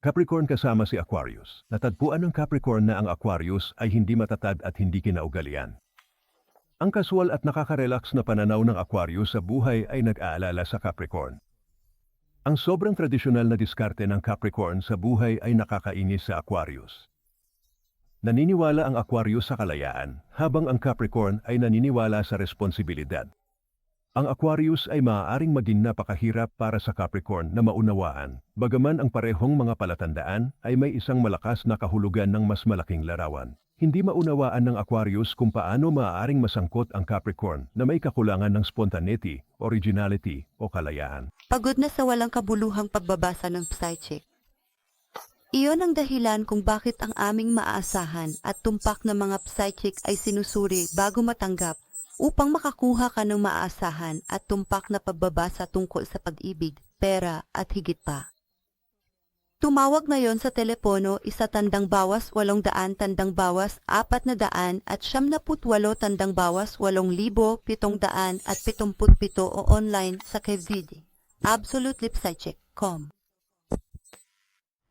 Capricorn kasama si Aquarius. Natagpuan ng Capricorn na ang Aquarius ay hindi matatad at hindi kinaugalian. Ang kasual at nakaka-relax na pananaw ng Aquarius sa buhay ay nag-aalala sa Capricorn. Ang sobrang tradisyonal na diskarte ng Capricorn sa buhay ay nakakainis sa Aquarius. Naniniwala ang Aquarius sa kalayaan, habang ang Capricorn ay naniniwala sa responsibilidad. Ang Aquarius ay maaaring maging napakahirap para sa Capricorn na maunawaan, bagaman ang parehong mga palatandaan ay may isang malakas na kahulugan ng mas malaking larawan. Hindi maunawaan ng Aquarius kung paano maaaring masangkot ang Capricorn na may kakulangan ng spontaneity, originality o kalayaan. Pagod na sa walang kabuluhang pagbabasa ng psychic. Iyon ang dahilan kung bakit ang aming maaasahan at tumpak na mga psychic ay sinusuri bago matanggap upang makakuha ka ng maaasahan at tumpak na pagbabasa tungkol sa pag-ibig, pera at higit pa. Tumawag ngayon sa telepono isa tandang bawas walong daan tandang bawas apat na daan at siyam na putwalo tandang bawas walong libo pitong daan at pitumput pito o online sa KVD. Absolute Lip Psychic.com